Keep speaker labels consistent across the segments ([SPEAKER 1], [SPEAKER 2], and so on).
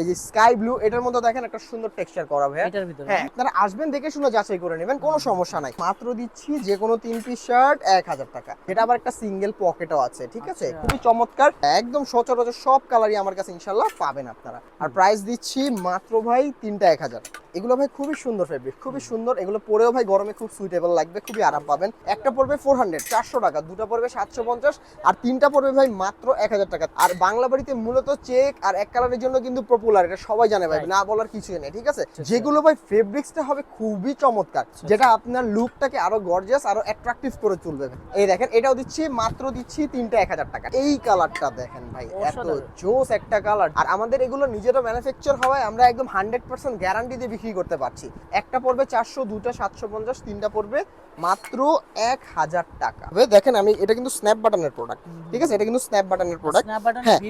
[SPEAKER 1] এই যে sky blue এটার মধ্যে দেখেন একটা সুন্দর টেক্সচার করা ভাই
[SPEAKER 2] এটার ভিতরে।
[SPEAKER 1] হ্যাঁ আপনারা আসবেন দেখে শুনে যাচাই করে নেবেন কোনো সমস্যা নাই। মাত্র দিচ্ছি যে কোনো তিন পিস শার্ট এক হাজার টাকা। এটা আবার একটা সিঙ্গেল পকেটও আছে ঠিক আছে?
[SPEAKER 2] আচ্ছা।
[SPEAKER 1] খুবই চমৎকার একদম সচরাচর সব কালারই আমার কাছে ইনশাল্লাহ পাবেন আপনারা। আর প্রাইস দিচ্ছি মাত্র ভাই তিনটা এক হাজার। এগুলো ভাই খুবই সুন্দর ফেব্রিক খুবই সুন্দর। এগুলো পরেও ভাই গরমে খুব সুইটেবল লাগবে খুবই আরাম পাবেন। একটা পড়বে ফোর হান্ড্রেড চারশো টাকা দুটা পড়বে সাতশো পঞ্চাশ আর তিনটা পড়বে ভাই মাত্র এক হাজার টাকা। আর বাংলা বাড়িতে মূলত চেক আর এক কালারের জন্য কিন্তু পপুলার এটা সবাই জানে ভাই না বলার কিছুই নেই ঠিক আছে?
[SPEAKER 2] আচ্ছা।
[SPEAKER 1] যেগুলো ভাই ফেব্রিক্সটা হবে খুবই চমৎকার
[SPEAKER 2] আচ্ছা।
[SPEAKER 1] যেটা আপনার লুকটাকে আরও গর্জিয়াস আরও অ্যাট্রাকটিভ করে তুলবে এই দেখেন এটাও দিচ্ছি মাত্র দিচ্ছি তিনটা এক হাজার টাকা। এই কালারটা দেখেন ভাই এত জোস একটা কালার আর আমাদের এগুলো নিজেরা ম্যানুফ্যাকচার হওয়ায় আমরা একদম হান্ড্রেড পার্সেন্ট গ্যারান্টি দিয়ে বিক্রি করতে পারছি। একটা পড়বে চারশো দুটা সাতশো পঞ্চাশ তিনটা পড়বে মাত্র এক হাজার টাকা। তবে দেখেন আমি এটা কিন্তু স্ন্যাপ বাটনের প্রোডাক্ট ঠিক আছে? এটা কিন্তু স্ন্যাপ বাটনের প্রোডাক্ট হ্যাঁ।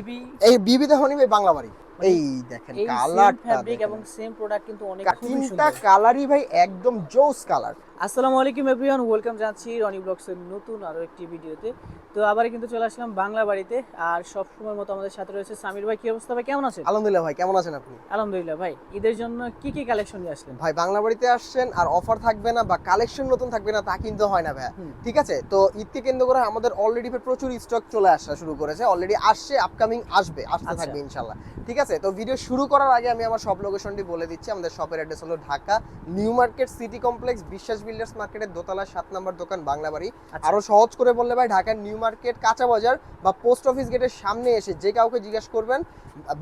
[SPEAKER 1] এই বিবি দেখো ভাই বাংলা বাড়ি। এই দেখেন
[SPEAKER 2] এই সেম
[SPEAKER 1] কালারটা
[SPEAKER 2] এবং সেম প্রোডাক্ট কিন্তু অনেক
[SPEAKER 1] তিনটা কালারই ভাই একদম জোস কালার
[SPEAKER 2] আসসালামু আলাইকুম এভরিওয়ান ওয়েলকাম জানাচ্ছি রনি ব্লগসের নতুন আরও একটি ভিডিওতে। তো আবার কিন্তু চলে আসলাম বাংলা বাড়িতে আর সব সময় মতো আমাদের সাথে রয়েছে সামির ভাই। কি অবস্থা ভাই? কেমন আছেন?
[SPEAKER 1] আলহামদুলিল্লাহ ভাই কেমন আছেন আপনি?
[SPEAKER 2] আলহামদুলিল্লাহ ভাই ঈদের জন্য কি কি কালেকশন নিয়ে আসলেন?
[SPEAKER 1] ভাই বাংলা বাড়িতে আসছেন আর অফার থাকবে না বা কালেকশন নতুন থাকবে না তা কিন্তু হয় না ভাই ঠিক আছে? তো ঈদকে কেন্দ্র করে আমাদের অলরেডি প্রচুর স্টক চলে আসা শুরু করেছে। অলরেডি আসছে আপকামিং আসবে আসতে
[SPEAKER 2] আচ্ছা।
[SPEAKER 1] থাকবে ইনশাল্লাহ ঠিক আছে? তো ভিডিও শুরু করার আগে আমি আমার সব লোকেশনটি বলে দিচ্ছি। আমাদের শপের অ্যাড্রেস হলো Dhaka new market city complex Biswas builders মার্কেটের দোতলা সাত নম্বর দোকান বাংলা বাড়ি।
[SPEAKER 2] আচ্ছা।
[SPEAKER 1] আরও সহজ করে বললে ভাই ঢাকার নিউ মার্কেট কাঁচা বাজার বা পোস্ট অফিস গেটের সামনে এসে যে কাউকে জিজ্ঞেস করবেন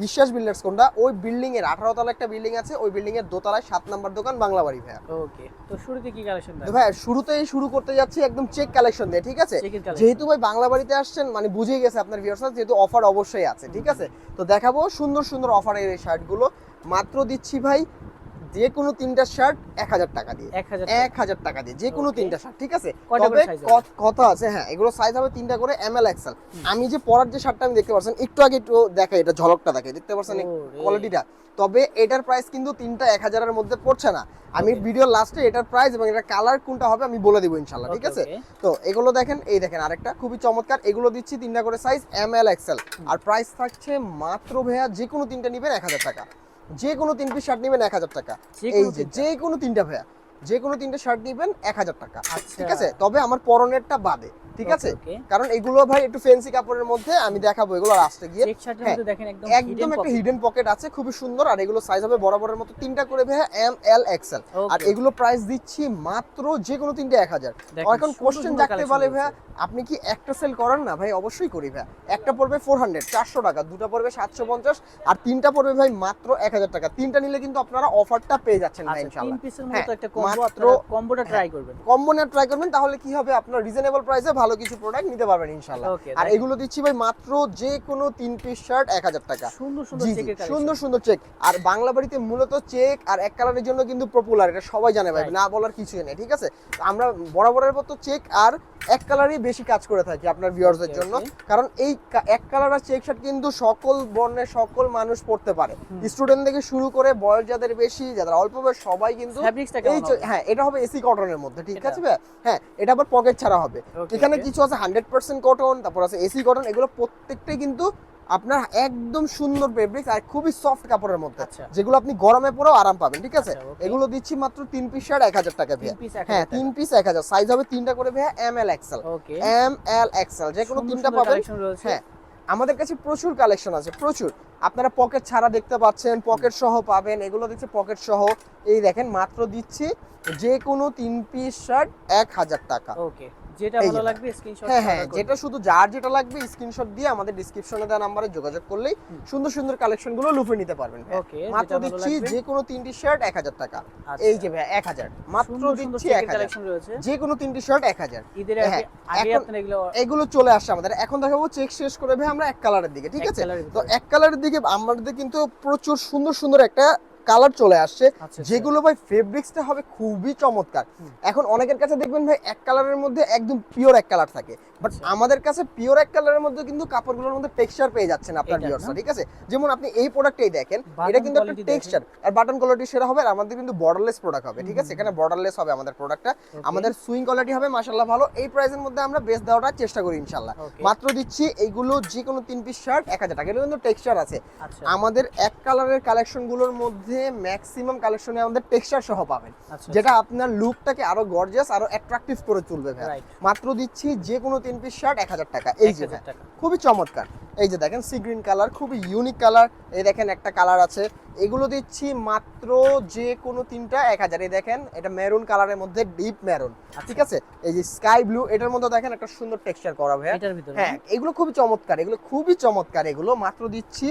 [SPEAKER 1] বিশ্বাস বিল্ডার্স কোনটা ওই বিল্ডিং এর আঠারো তলা একটা বিল্ডিং আছে ওই বিল্ডিং এর দোতলায় সাত নম্বর দোকান বাংলা বাড়ি ভাইয়া।
[SPEAKER 2] ওকে তো শুরুতে কি কালেকশন
[SPEAKER 1] ভাই শুরুতেই শুরু করতে যাচ্ছি একদম চেক কালেকশন দিয়ে ঠিক আছে? যেহেতু ভাই বাংলা বাড়িতে আসছেন মানে বুঝেই গেছে আপনার ভিউয়ার্সরা যেহেতু অফার অবশ্যই আছে ঠিক আছে? তো দেখাবো সুন্দর সুন্দর অফারের এই শার্টগুলো মাত্র দিচ্ছি ভাই যে কোনো তিনটা শার্ট এক হাজার টাকা দিয়ে।
[SPEAKER 2] এক হাজার
[SPEAKER 1] টাকা। দিয়ে যে কোনো তিনটা শার্ট ঠিক আছে? তবে কথা আছে? হ্যাঁ এগুলো সাইজ হবে তিনটা করে এম এল এক্সেল আমি যে পরার যে শার্টটা আমি দেখতে পাচ্ছেন একটু আগে একটু দেখে এটা ঝলকটা দেখে দেখতে পাচ্ছেন কোয়ালিটিটা তবে এটার প্রাইস কিন্তু তিনটা এক হাজারের মধ্যে পড়ছে না। আমি ভিডিও লাস্টে এটার প্রাইস এবং এটা কালার কোনটা হবে আমি বলে দিব ইনশাল্লাহ ঠিক আছে? তো এগুলো দেখেন এই দেখেন আরেকটা খুবই চমৎকার। এগুলো দিচ্ছি তিনটা করে সাইজ এম এল এক্সেল আর প্রাইস থাকছে মাত্র ভাইয়া যে কোনো তিনটা নেবেন এক হাজার টাকা। যে কোনো তিন পিস শার্ট নেবেন এক হাজার টাকা। এই যে যে কোনো তিনটা ভাইয়া যে কোনো তিনটা শার্ট নেবেন এক হাজার টাকা।
[SPEAKER 2] আচ্ছা।
[SPEAKER 1] ঠিক আছে? তবে আমার পরনেরটা বাদে। ঠিক আছে? কারণ এগুলো ভাই একটু ফেন্সি কাপড়ের মধ্যে আমি দেখাবো এগুলো লাস্টে গিয়ে। হ্যাঁ,
[SPEAKER 2] একদম
[SPEAKER 1] একটা হিডেন পকেট আছে খুবই সুন্দর আর এগুলো সাইজ হবে বরাবরের মতো তিনটা করে ভাইয়া এম এল এক্সেল আর এগুলো প্রাইস দিচ্ছি মাত্র যে কোনো তিনটা এক হাজার। এখন কোশ্চেন
[SPEAKER 2] collection
[SPEAKER 1] পারে। ভাইয়া আপনি কি একটা সেল করেন না? ভাই অবশ্যই করি ভাইয়া। একটা পড়বে ফোর হান্ড্রেড চারশো টাকা দুটা পড়বে সাতশো পঞ্চাশ আর তিনটা পড়বে ভাই মাত্র এক হাজার টাকা। তিনটা নিলে কিন্তু আপনারা অফারটা পেয়ে যাচ্ছেন ভাই ইনশাল্লাহ
[SPEAKER 2] কম্বোটা ট্রাই করবেন।
[SPEAKER 1] কম্বো নেওয়ার ট্রাই করবেন তাহলে কি হবে আপনার রিজনেবল প্রাইসে ভালো কিছু প্রোডাক্ট নিতে পারবেন ইনশাল্লাহ আর এগুলো দিচ্ছি ভাই মাত্র যে কোনো তিন পিস শার্ট এক হাজার টাকা।
[SPEAKER 2] সুন্দর সুন্দর
[SPEAKER 1] সুন্দর সুন্দর চেক আর বাংলা বাড়িতে মূলত চেক আর এক কালারের জন্য কিন্তু পপুলার এটা সবাই জানে ভাই না বলার কিছুই নেই ঠিক আছে? আমরা বরাবরের মতো চেক আর এক কালারই বেশি কাজ করে থাকি আপনার ভিউয়ার্সদের জন্য। কারণ এই এক কালার আর চেক শার্ট কিন্তু সকল বর্ণের সকল মানুষ পড়তে পারে। স্টুডেন্ট থেকে শুরু করে বয়স যাদের বেশি যাদের অল্প বয়স সবাই কিন্তু এই? হ্যাঁ। এটা হবে এসি কটনের মধ্যে ঠিক আছে হ্যাঁ এটা আবার পকেট ছাড়া হবে। এখানে কিছু আছে হান্ড্রেড পার্সেন্ট কটন তারপর আছে এসি কটন এগুলো প্রত্যেকটাই কিন্তু আপনার একদম সুন্দর ফেব্রিক্স আর খুবই সফট কাপড়ের মধ্যে।
[SPEAKER 2] আচ্ছা।
[SPEAKER 1] যেগুলো আপনি গরমে পরেও আরাম পাবেন ঠিক আছে?
[SPEAKER 2] আচ্ছা,
[SPEAKER 1] এগুলো দিচ্ছি মাত্র তিন পিস শার্ট এক হাজার টাকা
[SPEAKER 2] এক
[SPEAKER 1] হ্যাঁ তিন পিস এক হাজার। সাইজ হবে তিনটা করে ভাইয়া M L XL M L XL যে কোনো তিনটা পাবেন হ্যাঁ আমাদের কাছে প্রচুর কালেকশন আছে প্রচুর। আপনারা পকেট ছাড়া দেখতে পাচ্ছেন পকেট সহ পাবেন এগুলো দিচ্ছে পকেট সহ। এই দেখেন মাত্র দিচ্ছি যে কোনো তিন পিস শার্ট এক হাজার টাকা।
[SPEAKER 2] ওকে যেটা ভালো। লাগবে স্ক্রিনশট
[SPEAKER 1] হ্যাঁ হ্যাঁ যেটা শুধু যার যেটা লাগবে স্ক্রিনশট দিয়ে আমাদের ডিসক্রিপশনে দেওয়া নাম্বারে যোগাযোগ করলেই সুন্দর সুন্দর কালেকশনগুলো লুফে নিতে পারবেন
[SPEAKER 2] ওকে
[SPEAKER 1] মাত্র দিচ্ছি যে কোনো তিনটি শার্ট এক হাজার টাকা।
[SPEAKER 2] আচ্ছা।
[SPEAKER 1] এই যে ভাই এক হাজার। মাত্র
[SPEAKER 2] সুন্দর সুন্দর
[SPEAKER 1] দিচ্ছি এক
[SPEAKER 2] চেকের
[SPEAKER 1] হাজার।
[SPEAKER 2] কালেকশন রয়েছে।
[SPEAKER 1] যে কোনো তিনটি শার্ট এক হাজার।
[SPEAKER 2] ঈদের
[SPEAKER 1] হ্যাঁ,
[SPEAKER 2] আগে আপনারা এগুলো
[SPEAKER 1] এগুলো চলে আসছে আমাদের। এখন দেখাবো চেক শেষ করে ভাই আমরা এক কালারের দিকে ঠিক আছে? তো এক কালারের দিকে আমাদের কিন্তু প্রচুর সুন্দর সুন্দর একটা কালার চলে আসছে।
[SPEAKER 2] আচ্ছা, আচ্ছা।
[SPEAKER 1] যেগুলো ভাই ফেব্রিক্সটা হবে খুবই চমৎকার। এখন অনেকের কাছে দেখবেন ভাই এক কালারের মধ্যে একদম পিওর এক কালার থাকে। বাট
[SPEAKER 2] আচ্ছা।
[SPEAKER 1] আমাদের কাছে পিওর এক কালারের মধ্যে কিন্তু কাপড়গুলোর মধ্যে টেক্সচার পেয়ে যাচ্ছেন আপনার ভিউয়ার্সরা ঠিক আছে? যেমন আপনি এই প্রোডাক্টটাই দেখেন এটা কিন্তু একটা টেক্সচার আর বাটন কোয়ালিটি সেরা হবে আর আমাদের কিন্তু বর্ডারলেস প্রোডাক্ট হবে ঠিক আছে? এখানে বর্ডারলেস হবে আমাদের প্রোডাক্টটা আমাদের সুইং কোয়ালিটি হবে মাশাআল্লাহ ভালো। এই প্রাইসের মধ্যে আমরা বেস দেওয়ার চেষ্টা করি ইনশাআল্লাহ। মাত্র দিচ্ছি এইগুলো যে কোনো তিন পিস শার্ট এক হাজার টাকা। এটা কিন্তু টেক্সচার আছে। আমাদের এক কালারের কালেকশনগুলোর মধ্যে ম্যাক্সিমাম কালেকশনে আমাদের টেক্সচার সহ পাবেন।
[SPEAKER 2] আচ্ছা
[SPEAKER 1] যেটা আপনার লুকটাকে আরও গর্জিয়াস আরও অ্যাট্রাকটিভ করে তুলবে ভাই মাত্র দিচ্ছি যে কোনো তিন পিস শার্ট এক হাজার টাকা। এই যে। খুবই চমৎকার। এই যে দেখেন সি গ্রিন কালার খুবই ইউনিক কালার এই দেখেন একটা কালার আছে। এগুলো দিচ্ছি মাত্র যে কোনো তিনটা এক হাজার। এই দেখেন এটা মেরুন কালারের মধ্যে ডিপ মেরুন ঠিক আছে? এই যে স্কাই ব্লু এটার মধ্যে দেখেন একটা সুন্দর টেক্সচার করা ভাই
[SPEAKER 2] ভিতরে
[SPEAKER 1] হ্যাঁ এগুলো খুবই চমৎকার এগুলো খুবই চমৎকার। এগুলো মাত্র দিচ্ছি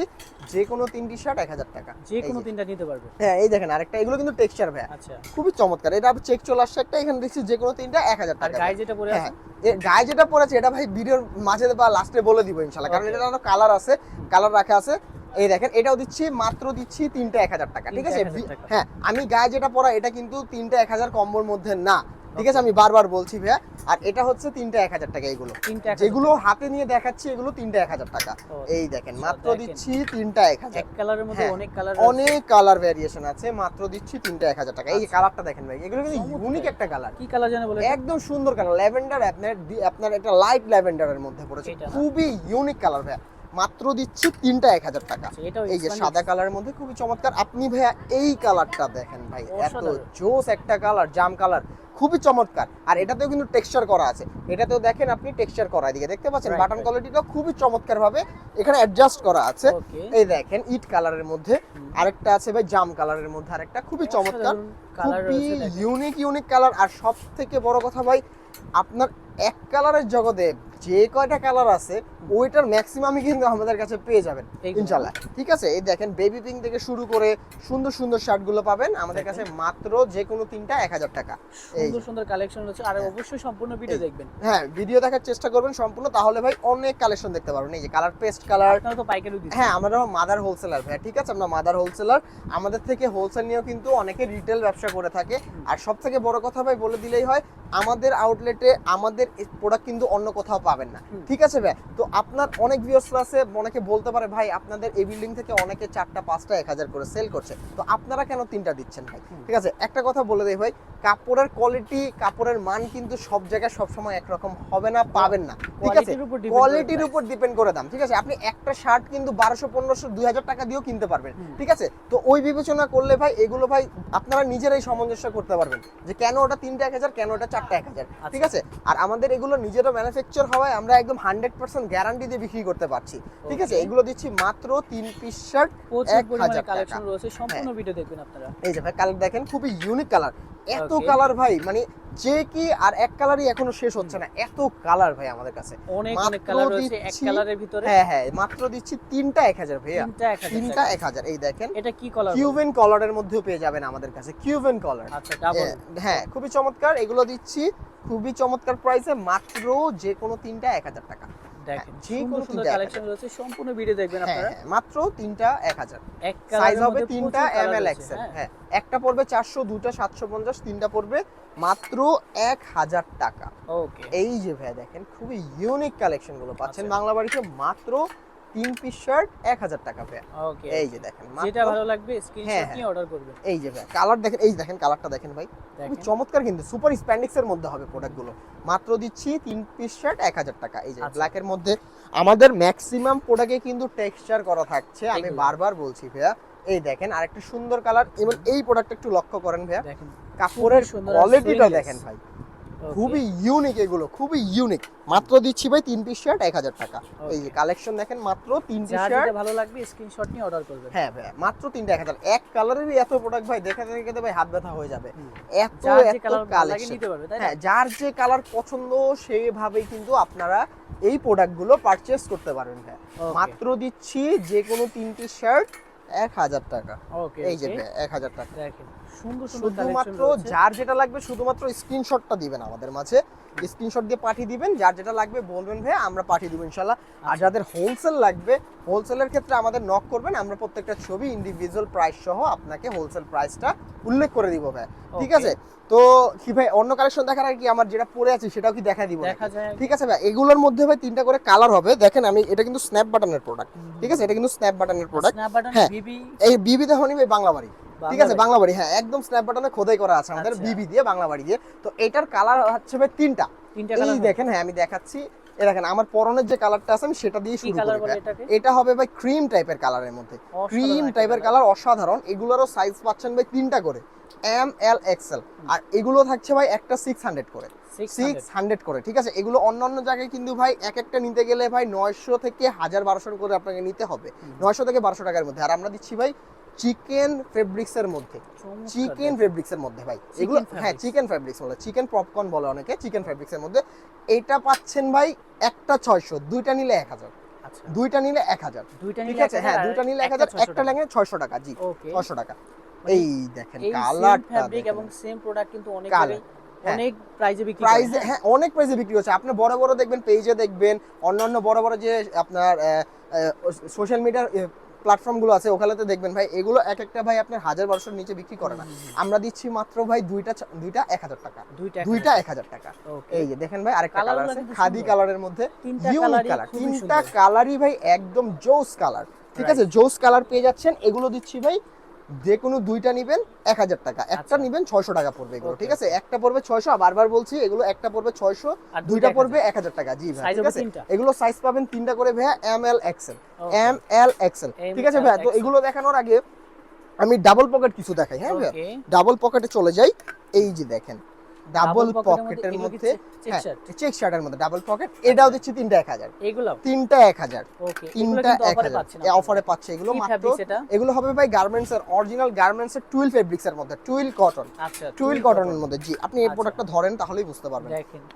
[SPEAKER 1] যে কোনো তিনটি শার্ট এক হাজার টাকা।
[SPEAKER 2] যে কোনো তিনটা নিতে পারবে।
[SPEAKER 1] হ্যাঁ এই দেখেন আরেকটা এগুলো কিন্তু টেক্সচার ভাই
[SPEAKER 2] আচ্ছা।
[SPEAKER 1] খুবই চমৎকার। এটা চেক চলে আসছে একটা এখানে দেখছি যে কোনো তিনটা এক হাজার টাকা।
[SPEAKER 2] গায়ে যেটা পরে
[SPEAKER 1] হ্যাঁ
[SPEAKER 2] আছে?
[SPEAKER 1] গায়ে যেটা পড়েছে এটা ভাই ভিডিওর মাঝে বা লাস্টে বলে দিব ইনশাল্লাহ কারণ এটা কালার আছে কালার রাখা আছে। এই দেখেন এটাও দিচ্ছি মাত্র দিচ্ছি তিনটা এক হাজার টাকা ঠিক আছে?
[SPEAKER 2] 1000
[SPEAKER 1] বি-
[SPEAKER 2] টাকা।
[SPEAKER 1] হ্যাঁ আমি গায়ে যেটা পরা এটা কিন্তু তিনটা এক হাজার কম্বোর মধ্যে না। ঠিক আছে আমি বারবার বলছি ভাইয়া আর এটা হচ্ছে তিনটা এক হাজার টাকা এগুলো। যেগুলো হাতে নিয়ে দেখাচ্ছি এগুলো তিনটা এক হাজার টাকা। এই দেখেন
[SPEAKER 2] আচ্ছা,
[SPEAKER 1] মাত্র দিচ্ছি তিনটা এক হাজার।
[SPEAKER 2] এক কালারের মধ্যে
[SPEAKER 1] হ্যাঁ,
[SPEAKER 2] অনেক কালার
[SPEAKER 1] অনেক কালার ভ্যারিয়েশন আছে মাত্র দিচ্ছি তিনটা এক হাজার টাকা। এই
[SPEAKER 2] আচ্ছা।
[SPEAKER 1] কালারটা দেখেন ভাই এগুলো কিন্তু ইউনিক একটা কালার
[SPEAKER 2] কি কালার জানে বলে
[SPEAKER 1] একদম সুন্দর কালার ল্যাভেন্ডার আপনার আপনার একটা লাইট ল্যাভেন্ডারের মধ্যে পড়েছে। খুবই ইউনিক কালার ভাইয়া। মাত্র দিচ্ছি তিনটা এক হাজার টাকা।
[SPEAKER 2] আচ্ছা,
[SPEAKER 1] এই যে সাদা কালারের মধ্যে খুবই চমৎকার। আপনি ভাইয়া এই কালারটা দেখেন ভাই এত। জোস একটা কালার জাম কালার খুবই চমৎকার। আর এটাতেও কিন্তু টেক্সচার করা আছে। এটাতেও দেখেন আপনি টেক্সচার করা এদিকে দেখতে পাচ্ছেন? বাটন কোয়ালিটিটা খুবই চমৎকার ভাবে এখানে অ্যাডজাস্ট করা আছে। এই দেখেন ইট কালারের মধ্যে। আরেকটা আছে ভাই জাম কালারের মধ্যে আরেকটা খুবই চমৎকার।
[SPEAKER 2] কালার
[SPEAKER 1] খুবই ইউনিক ইউনিক কালার। আর সব থেকে বড় কথা ভাই আপনার এক কালারের জগতে যে কয়টা কালার আছে ওইটার ম্যাক্সিমামই কিন্তু আমাদের কাছে পেয়ে যাবেন। ইনশাল্লাহ ঠিক আছে? এই দেখেন বেবি পিঙ্ক থেকে শুরু করে সুন্দর সুন্দর শার্টগুলো পাবেন। আমাদের কাছে মাত্র যে কোনো তিনটা এক হাজার টাকা।
[SPEAKER 2] সুন্দর সুন্দর কালেকশন রয়েছে। আর অবশ্যই সম্পূর্ণ ভিডিও দেখবেন।
[SPEAKER 1] হ্যাঁ ভিডিও দেখার চেষ্টা করবেন সম্পূর্ণ। তাহলে ভাই অনেক কালেকশন দেখতে পারবেন। এই যে কালার পেস্ট কালার
[SPEAKER 2] তো পাইকারি
[SPEAKER 1] হ্যাঁ আমরা মাদার হোলসেলার ভাই ঠিক আছে? আমরা মাদার হোলসেলার আমাদের থেকে হোলসেল নিয়েও কিন্তু অনেকে রিটেল ব্যবসা করে থাকে। আর সব থেকে বড় কথা ভাই বলে দিলেই হয় আমাদের আউটলেটে আমাদের প্রোডাক্ট কিন্তু অন্য কোথাও পাবেন না। ঠিক আছে ভাই? তো আপনার অনেক ভিউয়ার্স আছে অনেকে বলতে পারে ভাই আপনাদের এই বিল্ডিং থেকে অনেকে চারটা পাঁচটা এক হাজার করে সেল করছে। তো আপনারা কেন তিনটা দিচ্ছেন ভাই? ঠিক আছে? একটা কথা বলে দেই ভাই কাপড়ের কোয়ালিটি কাপড়ের মান কিন্তু সব জায়গায় সবসময় একরকম হবে না পাবেন না। ঠিক আছে?
[SPEAKER 2] কোয়ালিটির উপর
[SPEAKER 1] ডিপেন্ড করে দাম। ঠিক আছে? আপনি একটা শার্ট কিন্তু বারোশো পনেরোশো দুই হাজার টাকা দিয়েও কিনতে পারবেন। ঠিক আছে? তো ওই বিবেচনা করলে ভাই এগুলো ভাই আপনারা নিজেরাই সামঞ্জস্য করতে পারবেন যে কেন ওটা তিনটা এক হাজার কেন ওটা চারটা এক হাজার।
[SPEAKER 2] আচ্ছা।
[SPEAKER 1] ঠিক আছে? আর আমাদের এগুলো নিজেরা ম্যানুফ্যাকচার হওয়ায় আমরা একদম হান্ড্রেড পার্সেন্ট গ্যারান্টি দিয়ে বিক্রি করতে পারছি। ঠিক আছে? এগুলো দিচ্ছি মাত্র তিন পিস শার্ট এক হাজার
[SPEAKER 2] কালেকশন রয়েছে। সম্পূর্ণ ভিডিও দেখবেন আপনারা।
[SPEAKER 1] এই যে ভাই কালার দেখেন খুবই ইউনিক কালার এত কালার ভাই মানে যে কি আর এক কালারই এখনও শেষ হচ্ছে না। এত কালার ভাই আমাদের কাছে।
[SPEAKER 2] অনেক অনেক কালার রয়েছে এক কালারের ভিতরে।
[SPEAKER 1] হ্যাঁ হ্যাঁ মাত্র দিচ্ছি তিনটা এক হাজার ভাইয়া।
[SPEAKER 2] তিনটা এক হাজার
[SPEAKER 1] তিনটা
[SPEAKER 2] টাকা।
[SPEAKER 1] এক হাজার এই দেখেন।
[SPEAKER 2] এটা কি কালার
[SPEAKER 1] কিউবেন কলারের মধ্যেও পেয়ে যাবেন আমাদের কাছে। কিউবেন কলার
[SPEAKER 2] আচ্ছা ডাবল
[SPEAKER 1] হ্যাঁ খুবই চমৎকার। এগুলো দিচ্ছি। খুবই চমৎকার প্রাইসে মাত্র যে কোনো তিনটা এক হাজার টাকা।
[SPEAKER 2] দেখেন
[SPEAKER 1] যে কোনো
[SPEAKER 2] সুন্দর
[SPEAKER 1] তিনটা এক
[SPEAKER 2] কালেকশন রয়েছে সম্পূর্ণ ভিডিও দেখবেন আপনারা।
[SPEAKER 1] মাত্র তিনটা এক হাজার।
[SPEAKER 2] এক
[SPEAKER 1] সাইজ হবে
[SPEAKER 2] মধ্যে
[SPEAKER 1] তিনটা এম এল এক্সেল
[SPEAKER 2] হ্যাঁ।
[SPEAKER 1] একটা পড়বে চারশো দুটা সাতশো পঞ্চাশ তিনটা পড়বে মাত্র এক হাজার টাকা।
[SPEAKER 2] ওকে
[SPEAKER 1] এই যে ভাই দেখেন খুবই ইউনিক কালেকশনগুলো পাচ্ছেন
[SPEAKER 2] আচ্ছা।
[SPEAKER 1] বাংলা বাড়িতে মাত্র তিন পিস শার্ট এক হাজার টাকা ভাই
[SPEAKER 2] ওকে
[SPEAKER 1] এই যে দেখেন
[SPEAKER 2] যেটা ভালো লাগবে
[SPEAKER 1] হ্যাঁ,
[SPEAKER 2] স্ক্রিনশট
[SPEAKER 1] হ্যাঁ।
[SPEAKER 2] নিয়ে অর্ডার করবেন।
[SPEAKER 1] এই যে ভাই কালার দেখেন এই দেখেন কালারটা দেখেন ভাই।
[SPEAKER 2] দেখেন।
[SPEAKER 1] চমৎকার কিন্তু সুপার স্প্যান্ডিক্স এর মধ্যে হবে প্রোডাক্টগুলো। মাত্র দিচ্ছি তিন পিস শার্ট এক হাজার টাকা। এই যে
[SPEAKER 2] আচ্ছা।
[SPEAKER 1] ব্ল্যাক এর মধ্যে আমাদের ম্যাক্সিমাম প্রোডাক্টে কিন্তু টেক্সচার করা থাকছে আমি বারবার বলছি ভাইয়া। এই দেখেন আরেকটা সুন্দর কালার এবং এই প্রোডাক্টটা একটু লক্ষ্য করেন ভাইয়া। কাপড়ের কোয়ালিটিটা দেখেন ভাই. খুবই ইউনিক এগুলো খুবই ইউনিক মাত্র দিচ্ছি ভাই তিন পিস শার্ট এক হাজার টাকা। এই যে কালেকশন দেখেন মাত্র তিন পিস
[SPEAKER 2] যার
[SPEAKER 1] শার্ট
[SPEAKER 2] ভালো লাগবে স্ক্রিনশট নিয়ে অর্ডার করবেন।
[SPEAKER 1] হ্যাঁ ভাই মাত্র তিনটা এক হাজার। এক কালারেরই এত প্রোডাক্ট ভাই দেখে ভাই হাত ব্যথা হয়ে যাবে। এত
[SPEAKER 2] যে
[SPEAKER 1] এত কালেকশন হ্যাঁ যার যে কালার পছন্দ সেইভাবেই কিন্তু আপনারা এই প্রোডাক্টগুলো পারচেস করতে ভাই।
[SPEAKER 2] Okay.
[SPEAKER 1] মাত্র দিচ্ছি যে কোনো তিনটি শার্ট এক হাজার টাকা।
[SPEAKER 2] ওকে
[SPEAKER 1] এই যে এক হাজার টাকা। শুধুমাত্র যার যেটা লাগবে শুধুমাত্র স্ক্রিনশটটা দিবেন আমাদের মাঝে। স্ক্রিনশট দিয়ে পাঠিয়ে দিবেন যার যেটা লাগবে বলবেন ভাই আমরা পাঠিয়ে দিব ইনশাল্লাহ আর
[SPEAKER 2] আচ্ছা।
[SPEAKER 1] যাদের হোলসেল লাগবে হোলসেলের ক্ষেত্রে আমাদের নক করবেন আমরা প্রত্যেকটা ছবি ইন্ডিভিজুয়াল প্রাইস সহ আপনাকে হোলসেল প্রাইসটা উল্লেখ করে দিব ভাই ঠিক আছে? তো কি ভাই অন্য কালেকশন দেখার আগে কি আমার যেটা পরে আছে সেটাও কি দেখা দিব নাকি?
[SPEAKER 2] দেখা যায়।
[SPEAKER 1] ঠিক আছে ভাই এগুলোর মধ্যে ভাই তিনটা করে কালার হবে। দেখেন আমি এটা কিন্তু স্ন্যাপ বাটনের প্রোডাক্ট ঠিক আছে? এটা কিন্তু স্ন্যাপ বাটনের প্রোডাক্ট
[SPEAKER 2] স্ন্যাপ বাটন
[SPEAKER 1] হ্যাঁ।
[SPEAKER 2] বিবি
[SPEAKER 1] এই বিবি দেখনি ভাই বাংলা বাড়ি ঠিক আছে বাংলা বাড়ি হ্যাঁ একদম স্ন্যাপ বাটনে খোদাই করা আছে আমাদের
[SPEAKER 2] আচ্ছা।
[SPEAKER 1] বিবি দিয়ে বাংলা বাড়ি দিয়ে। তো এটার কালার হচ্ছে ভাই তিনটা। এই দেখেন হ্যাঁ আমি দেখাচ্ছি। এই দেখেন আমার পরনের যে কালারটা আছে আমি সেটা দিয়ে শুরু
[SPEAKER 2] কালার
[SPEAKER 1] করি
[SPEAKER 2] বলে
[SPEAKER 1] ভাই।
[SPEAKER 2] এটাকে?
[SPEAKER 1] এটা হবে ভাই ক্রিম টাইপের কালারের মধ্যে। ক্রিম টাইপের কালার অসাধারণ। এগুলোরও সাইজ পাচ্ছেন ভাই তিনটা করে। এম এল এক্সেল আর এগুলো থাকছে ভাই একটা সিক্স হান্ড্রেড করে। সিক্স হান্ড্রেড করে ঠিক আছে? এগুলো অন্যান্য জায়গায় কিন্তু ভাই এক একটা নিতে গেলে ভাই নয়শো থেকে হাজার বারোশো করে আপনাকে নিতে হবে। নয়শো থেকে বারোশো টাকার মধ্যে। আর আমরা দিচ্ছি ভাই চিকেন ফেব্রিক্স এর মধ্যে চিকেন
[SPEAKER 2] দেখো।
[SPEAKER 1] ফেব্রিক্স এর মধ্যে ভাই। এগুলো হ্যাঁ চিকেন ফেব্রিক্স বলে। চিকেন পপকর্ন বলে অনেকে চিকেন ফেব্রিক্স এর মধ্যে। এটা পাচ্ছেন ভাই একটা ছয়শো দুইটা নিলে এক হাজার।
[SPEAKER 2] আচ্ছা।
[SPEAKER 1] দুইটা নিলে এক হাজার। ঠিক
[SPEAKER 2] নিলে
[SPEAKER 1] আছে? হ্যাঁ দুইটা নিলে এক হাজার একটা লাগে ছয়শো টাকা জি ছয়শো টাকা।
[SPEAKER 2] মানে
[SPEAKER 1] এই দেখেন কালারটা
[SPEAKER 2] ফ্যাব্রিক এবং সেম প্রোডাক্ট কিন্তু অনেক
[SPEAKER 1] হ্যাঁ।
[SPEAKER 2] অনেক প্রাইজে বিক্রি
[SPEAKER 1] প্রাইসে
[SPEAKER 2] করে
[SPEAKER 1] হ্যাঁ অনেক প্রাইসে বিক্রি হচ্ছে। আপনি বড় বড় দেখবেন পেজে দেখবেন অন্যান্য বড় বড় যে আপনার সোশ্যাল মিডিয়ার প্ল্যাটফর্মগুলো আছে ওখানেতে দেখবেন ভাই এগুলো এক একটা ভাই আপনার হাজার বারোশোর নিচে বিক্রি করে না। আমরা দিচ্ছি মাত্র ভাই দুইটা দুইটা এক হাজার টাকা।
[SPEAKER 2] দুইটা
[SPEAKER 1] দুইটা এক হাজার টাকা। এই যে দেখেন ভাই আরেকটা কালার আছে খাদি কালারের মধ্যে ইউনিক কালার তিনটা কালারই ভাই একদম জোস কালার ঠিক আছে? জোস কালার পেয়ে যাচ্ছেন এগুলো দিচ্ছি ভাই যে কোনো দুইটা নিবেন এক হাজার টাকা। একটা নেবেন ছয়শো টাকা পড়বে এগুলো ঠিক আছে? একটা পড়বে ছয়শো বারবার বলছি এগুলো একটা পড়বে ছয়শো দুইটা পড়বে এক হাজার টাকা। জি ভাই ঠিক আছে? এগুলো সাইজ পাবেন তিনটা করে ভাইয়া M L XL M L XL ঠিক আছে ভাইয়া? তো এগুলো দেখানোর আগে আমি ডাবল পকেট কিছু দেখাই। হ্যাঁ ভাইয়া? ডাবল পকেটে চলে যাই। এই যে দেখেন ডাবল পকেটের মধ্যে হ্যাঁ? চেক শার্টের মধ্যে ডাবল পকেট এটাও দিচ্ছি তিনটা এক হাজার।
[SPEAKER 2] এগুলো?
[SPEAKER 1] তিনটা এক হাজার। তিনটা এক হাজার। অফারে পাচ্ছে। এগুলো মাত্র এগুলো হবে ভাই গার্মেন্টস এর অরিজিনাল গার্মেন্টস এর টুইল ফেব্রিক্স এর মধ্যে টুইল কটন
[SPEAKER 2] আচ্ছা
[SPEAKER 1] টুইল কটনের মধ্যে। জি আপনি এই
[SPEAKER 2] আচ্ছা।
[SPEAKER 1] প্রোডাক্টটা ধরেন তাহলেই বুঝতে পারবেন।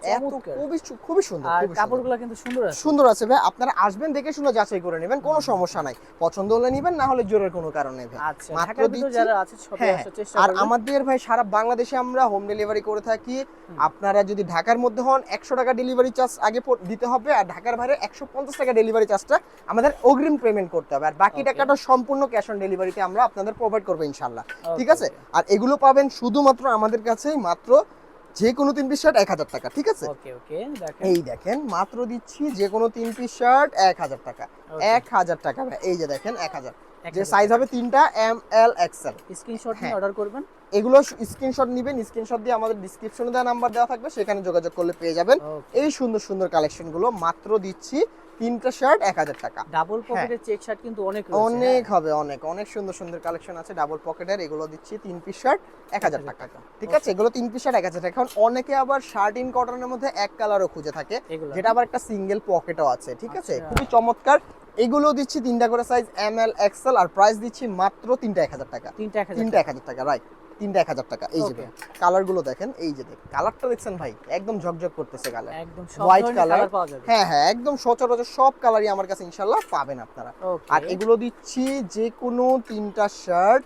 [SPEAKER 1] এত খুবই খুবই সুন্দর
[SPEAKER 2] আর। কাপড়গুলো কিন্তু সুন্দর আছে।
[SPEAKER 1] সুন্দর আছে ভাই। আপনারা আসবেন দেখে শুনে যাচাই করে নেবেন কোনো সমস্যা নাই। পছন্দ হলে নেবেন না হলে জোরের কোনো কারণে
[SPEAKER 2] আচ্ছা
[SPEAKER 1] মাত্র দিচ্ছি- হ্যাঁ,
[SPEAKER 2] চেষ্টা
[SPEAKER 1] আর আমাদের ভাই সারা বাংলাদেশে আমরা হোম ডেলিভারি করে থাকি। আপনারা যদি ঢাকার মধ্যে হন একশো টাকা ডেলিভারি চার্জ আগে দিতে হবে আর ঢাকার বাইরে একশো পঞ্চাশ টাকা ডেলিভারি চার্জটা আমাদের অগ্রিম পেমেন্ট করতে হবে। আর বাকি. টাকাটা সম্পূর্ণ ক্যাশ অন ডেলিভারিতে আমরা আপনাদের প্রোভাইড করব ইনশাল্লাহ ঠিক আছে? আর এগুলো পাবেন শুধুমাত্র আমাদের কাছেই মাত্র যে কোনো তিন পিস শার্ট এক হাজার টাকা ঠিক আছে? এই দেখেন মাত্র দিচ্ছি যে কোনো তিন পিস শার্ট এক হাজার টাকা। এক হাজার টাকা এই যে দেখেন এক হাজার।
[SPEAKER 2] এক
[SPEAKER 1] যে সাইজ হবে তিনটা এম এল এক্সেল
[SPEAKER 2] স্ক্রিনশট নিয়ে
[SPEAKER 1] হ্যাঁ।
[SPEAKER 2] অর্ডার করবেন।
[SPEAKER 1] এগুলো স্ক্রিনশট নিবেন স্ক্রিনশট দিয়ে আমাদের ডিসক্রিপশনে দেওয়া নাম্বার দেওয়া থাকবে সেখানে যোগাযোগ করলে পেয়ে যাবেন। এই সুন্দর সুন্দর কালেকশনগুলো মাত্র দিচ্ছি তিনটা শার্ট এক হাজার টাকা।
[SPEAKER 2] ডাবল পকেটের চেক শার্ট কিন্তু অনেক।
[SPEAKER 1] অনেক
[SPEAKER 2] হ্যাঁ।
[SPEAKER 1] হবে অনেক অনেক সুন্দর সুন্দর কালেকশন আছে ডাবল পকেটের এগুলো দিচ্ছি তিন পিস শার্ট এক হাজার টাকা। ঠিক আছে এগুলো তিন পিস শার্ট এক হাজার টাকা। এখন অনেকে আবার শার্ট ইন কটনের মধ্যে এক কালারও খুঁজে থাকে যেটা আবার একটা সিঙ্গেল পকেটও আছে ঠিক আছে?
[SPEAKER 2] আচ্ছা।
[SPEAKER 1] খুবই চমৎকার। এগুলো দিচ্ছি তিনটা করে সাইজ এম এল এক্সেল আর প্রাইস দিচ্ছি মাত্র তিনটা এক হাজার টাকা।
[SPEAKER 2] তিনটা এক হাজার
[SPEAKER 1] টাকা। রাইট তিনটা এক হাজার টাকা। এই যে. কালারগুলো দেখেন এই যে দেখ কালারটা দেখছেন ভাই একদম ঝকঝক করতেছে কালার
[SPEAKER 2] একদম
[SPEAKER 1] color।
[SPEAKER 2] কালার
[SPEAKER 1] হ্যাঁ হ্যাঁ একদম সচরাচর সব কালারই আমার কাছে ইনশাল্লাহ পাবেন আপনারা। আর এগুলো দিচ্ছি যে কোনো তিনটা শার্ট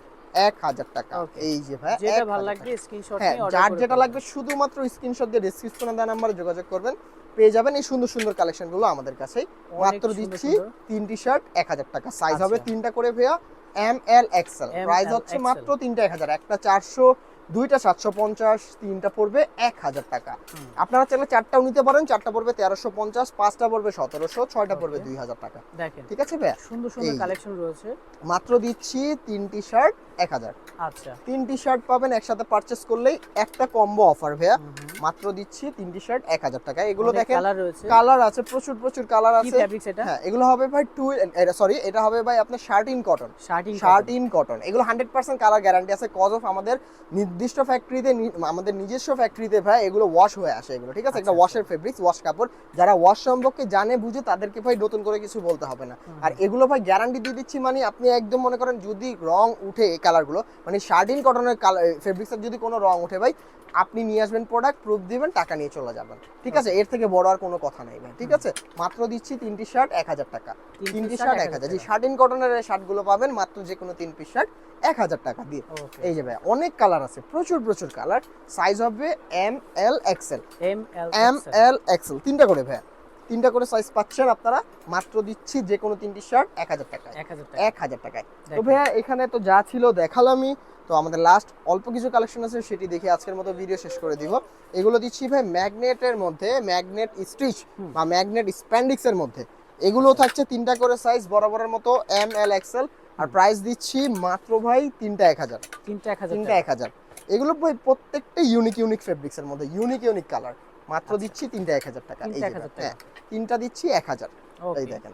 [SPEAKER 1] এক হাজার টাকা। এই যে ভাই
[SPEAKER 2] যেটা ভালো লাগবে স্ক্রিনশট
[SPEAKER 1] হ্যাঁ যার যেটা লাগবে শুধুমাত্র স্ক্রিনশট দিয়ে ডেসক্রিপশনে দেওয়া নাম্বারে যোগাযোগ করবেন। পেয়ে যাবেন এই সুন্দর সুন্দর কালেকশনগুলো আমাদের কাছেই। মাত্র দিচ্ছি। তিনটি শার্ট এক হাজার টাকা। সাইজ হবে
[SPEAKER 2] আচ্ছা।
[SPEAKER 1] তিনটা করে ভাইয়া। M L XL. প্রাইস হচ্ছে মাত্র তিনটা এক হাজার। একটা চারশো দুইটা সাতশো পঞ্চাশ তিনটা পড়বে এক হাজার টাকা। আপনারা চাইলে চারটাও নিতে পারেন চারটা পড়বে তেরোশো পঞ্চাশ পাঁচটা পড়বে সতেরোশো ছয়টা পড়বে দুই হাজার টাকা।
[SPEAKER 2] দেখেন
[SPEAKER 1] ঠিক আছে ভাইয়া?
[SPEAKER 2] সুন্দর সুন্দর কালেকশন রয়েছে।
[SPEAKER 1] মাত্র দিচ্ছি তিনটি শার্ট এক হাজার।
[SPEAKER 2] আচ্ছা।
[SPEAKER 1] তিনটি শার্ট পাবেন একসাথে পারচেস করলেই একটা কম্বো অফার ভাইয়া। মাত্র দিচ্ছি তিনটি শার্ট এক হাজার টাকা। এগুলো দেখেন
[SPEAKER 2] কালার
[SPEAKER 1] আছে প্রচুর প্রচুর কালার
[SPEAKER 2] কি
[SPEAKER 1] আছে। হ্যাঁ এগুলো হবে ভাই টু সরি এটা হবে ভাই আপনার shirt in cotton
[SPEAKER 2] shirt
[SPEAKER 1] in cotton এগুলো হান্ড্রেড পার্সেন্ট কালার গ্যারান্টি আছে। কজ অফ আমাদের নির্দিষ্ট ফ্যাক্টরিতে আমাদের নিজস্ব ফ্যাক্টরিতে ভাই এগুলো ওয়াশ হয়ে আসে এগুলো ঠিক আছে? একটা
[SPEAKER 2] আচ্ছা,
[SPEAKER 1] ওয়াশের ফেব্রিক্স ওয়াশ কাপড়। যারা ওয়াশ সম্পর্কে জানে বুঝে তাদেরকে ভাই নতুন করে কিছু বলতে হবে না। আর এগুলো ভাই গ্যারান্টি দিয়ে দিচ্ছি মানে আপনি একদম মনে করেন যদি রং উঠে এই কালারগুলো মানে শার্ডিন কটনের কালার ফেব্রিক্সের যদি কোনো রং উঠে ভাই আপনি নিয়ে আসবেন প্রোডাক্ট প্রুফ দিবেন টাকা নিয়ে চলে যাবেন। ঠিক আছে? এর থেকে বড় আর কোনো কথা নেই ভাই ঠিক আছে? মাত্র দিচ্ছি তিনটি শার্ট এক হাজার টাকা। তিনটি শার্ট এক হাজার জি শার্টিন কটনের শার্টগুলো পাবেন মাত্র যে কোনো তিন পিস শার্ট এক হাজার টাকা দিয়ে। এই যে ভাই অনেক কালার আছে প্রচুর প্রচুর কালার সাইজ হবে M L XL
[SPEAKER 2] M L
[SPEAKER 1] XL তিনটা করে ভাই তিনটা করে সাইজ পাচ্ছেন আপনারা। মাত্র দিচ্ছি যে কোনো তিনটি শার্ট এক হাজার টাকায়।
[SPEAKER 2] এক হাজার টাকা।
[SPEAKER 1] এক হাজার টাকায়। তো ভাইয়া এখানে তো যা ছিল দেখালামই। তো আমাদের লাস্ট অল্প কিছু কালেকশন আছে সেটি দেখে আজকের মতো ভিডিও শেষ করে দিব। এগুলো দিচ্ছি ভাই ম্যাগনেটের মধ্যে ম্যাগনেট স্টিচ বা ম্যাগনেট স্প্যান্ডিক্স এর মধ্যে। এগুলো থাকছে তিনটা করে সাইজ বরাবরের মতো এম এল এক্সেল আর প্রাইস দিচ্ছি মাত্র ভাই তিনটা এক হাজার।
[SPEAKER 2] তিনটা এক হাজার
[SPEAKER 1] তিনটা এক হাজার। এগুলো ভাই প্রত্যেকটা ইউনিক ইউনিক ফেব্রিক্স এর মধ্যে ইউনিক ইউনিক কালার মাত্র
[SPEAKER 2] আচ্ছা।
[SPEAKER 1] দিচ্ছি তিনটা এক হাজার টাকা। এই
[SPEAKER 2] এক হাজার টাকা।
[SPEAKER 1] হ্যাঁ তিনটা দিচ্ছি এক হাজার। এই দেখেন।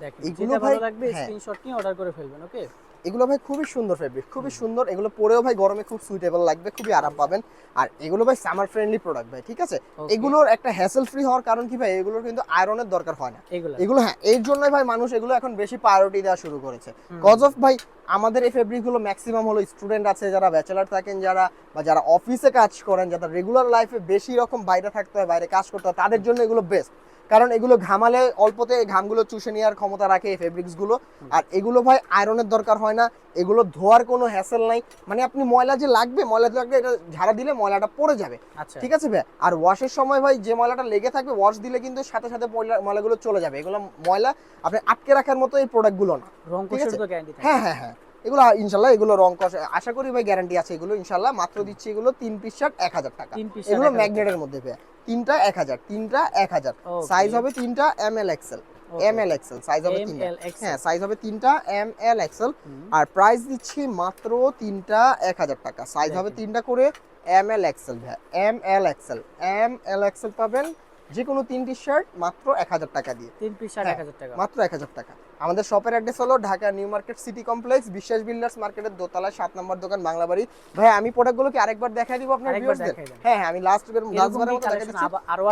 [SPEAKER 2] দেখেন
[SPEAKER 1] এগুলো
[SPEAKER 2] যেটা
[SPEAKER 1] ভাই-
[SPEAKER 2] ভালো লাগবে
[SPEAKER 1] হ্যাঁ।
[SPEAKER 2] স্ক্রিনশট নিয়ে অর্ডার করে ফেলবেন ওকে
[SPEAKER 1] এগুলো ভাই খুবই সুন্দর ফেব্রিক খুবই সুন্দর। এগুলো পরেও ভাই গরমে খুব সুইটেবল লাগবে খুবই আরাম পাবেন। আর এগুলো ভাই সামার ফ্রেন্ডলি প্রোডাক্ট ভাই ঠিক আছে? এগুলোর একটা হ্যাসেল ফ্রি হওয়ার কারণ কি ভাই? এগুলোর কিন্তু আয়রনের দরকার হয় না।
[SPEAKER 2] এগুলো।
[SPEAKER 1] হ্যাঁ এর জন্যই ভাই মানুষ এগুলো এখন বেশি প্রায়োরিটি দেওয়া শুরু করেছে। কজ অফ ভাই আমাদের এই ফেব্রিকগুলো ম্যাক্সিমাম হলো স্টুডেন্ট আছে যারা ব্যাচেলার থাকেন যারা বা যারা অফিসে কাজ করেন যারা রেগুলার লাইফে বেশি রকম বাইরে থাকতে হয় বাইরে কাজ করতে হয় তাদের জন্য এগুলো বেস্ট কারণ এগুলো ঘামালে অল্পতে ঘামগুলো চুষে নেওয়ার ক্ষমতা রাখে এই ফেব্রিক্সগুলো। আর এগুলো ভাই আয়রনের দরকার হয় না এগুলো ধোয়ার কোনো হ্যাসেল নাই। মানে আপনি ময়লা যে লাগবে ময়লা লাগবে এটা ঝাড়া দিলে ময়লাটা পড়ে যাবে।
[SPEAKER 2] আচ্ছা।
[SPEAKER 1] ঠিক আছে ভাই? আর ওয়াশের সময় ভাই যে ময়লাটা লেগে থাকবে ওয়াশ দিলে কিন্তু সাথে সাথে ময়লা- ময়লাগুলো চলে যাবে। এগুলো ময়লা আপনি আটকে রাখার মতো এই প্রোডাক্টগুলো না। হ্যাঁ হ্যাঁ হ্যাঁ। এগুলো ইনশাল্লাহ এগুলো রং কষ আশা করি ভাই গ্যারান্টি আছে এগুলো ইনশাল্লাহ মাত্র দিচ্ছি এগুলো তিন পিস শার্ট এক হাজার টাকা। এগুলো ম্যাগনেটের মধ্যে ভাই তিনটা এক হাজার তিনটা এক হাজার। সাইজ হবে তিনটা M L XL M L XL size হবে তিনটা। হ্যাঁ সাইজ হবে তিনটা এম এল এক্সেল আর প্রাইস দিচ্ছি মাত্র তিনটা এক হাজার টাকা। সাইজ হবে তিনটা করে এম এল এক্সেল ভাই M L XL M L XL পাবেন যে কোনো তিনটি শার্ট মাত্র এক হাজার টাকা দিয়ে।
[SPEAKER 2] তিন পিস শার্ট
[SPEAKER 1] হ্যাঁ,
[SPEAKER 2] এক হাজার টাকা।
[SPEAKER 1] মাত্র এক হাজার টাকা। আমাদের শপের অ্যাড্রেস হলো Dhaka New Market City Complex Biswas Builders মার্কেটের দোতলায় সাত নম্বর দোকান বাংলাবাড়ি। ভাই আমি প্রোডাক্টগুলো কি আরেকবার দেখাই দিব আপনার ভিউয়ারদের হ্যাঁ হ্যাঁ আমি লাস্ট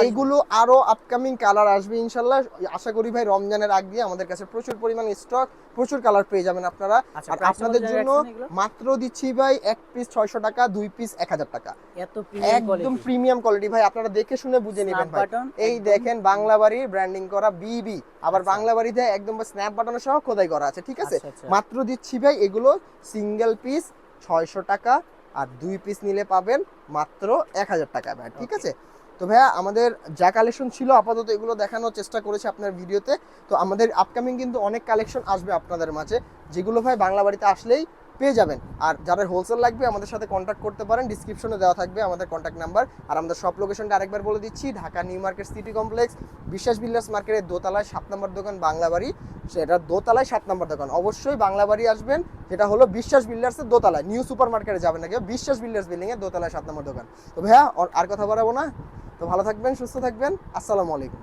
[SPEAKER 1] এইগুলো আরও আপকামিং কালার আসবে ইনশাল্লাহ আশা করি ভাই রমজানের আগ দিয়ে আমাদের কাছে প্রচুর পরিমাণ স্টক প্রচুর কালার পেয়ে যাবেন আপনারা।
[SPEAKER 2] আচ্ছা,
[SPEAKER 1] আর আপনাদের জন্য মাত্র দিচ্ছি ভাই এক পিস ছয়শো টাকা দুই পিস এক হাজার টাকা।
[SPEAKER 2] এত প্রিমিয়াম
[SPEAKER 1] একদম প্রিমিয়াম কোয়ালিটি ভাই আপনারা দেখে শুনে বুঝে নেবেন ভাই। এই দেখেন বাংলা বাংলাবাড়ি ব্র্যান্ডিং করা বিবি আবার
[SPEAKER 2] আচ্ছা।
[SPEAKER 1] বাংলাবাড়িতে একদম স্ন্যাপ বাটনের সহ খোদাই করা আছে ঠিক আছে?
[SPEAKER 2] আচ্ছা, আচ্ছা।
[SPEAKER 1] মাত্র দিচ্ছি ভাই এগুলো সিঙ্গেল পিস ছয়শো টাকা আর দুই পিস নিলে পাবেন মাত্র এক হাজার টাকা ভাই ঠিক আছে? তো ভাইয়া আমাদের যা কালেকশন ছিল আপাতত এগুলো দেখানোর চেষ্টা করেছি আপনার ভিডিওতে। তো আমাদের আপকামিং কিন্তু অনেক কালেকশন আসবে আপনাদের মাঝে। যেগুলো ভাই বাংলা বাড়িতে আসলেই পেয়ে যাবেন। আর যারা হোলসেল লাগবে, আমাদের সাথে কন্ট্যাক্ট করতে পারেন। ডিসক্রিপশনে দেওয়া থাকবে আমাদের কন্ট্যাক্ট নাম্বার আর আমাদের সব লোকেশনটা আরেকবার বলে দিচ্ছি, Dhaka New Market City Complex, Biswas Builders মার্কেটের দোতলায় সাত নম্বর দোকান, বাংলাবাড়ি। সেটা দোতলায় সাত নম্বর দোকান। অবশ্যই বাংলাবাড়ি আসবেন। যেটা হলো বিশ্বাস বিল্ডার্সের দোতলায়। নিউ সুপার মার্কেটে যাবেন না কেউ, বিশ্বাস বিল্ডার্স বিল্ডিং এর দোতলায় সাত নম্বর দোকান। তো ভাইয়া আর কথা বাড়াবো না। তো ভালো থাকবেন, সুস্থ থাকবেন। আসসালামু আলাইকুম।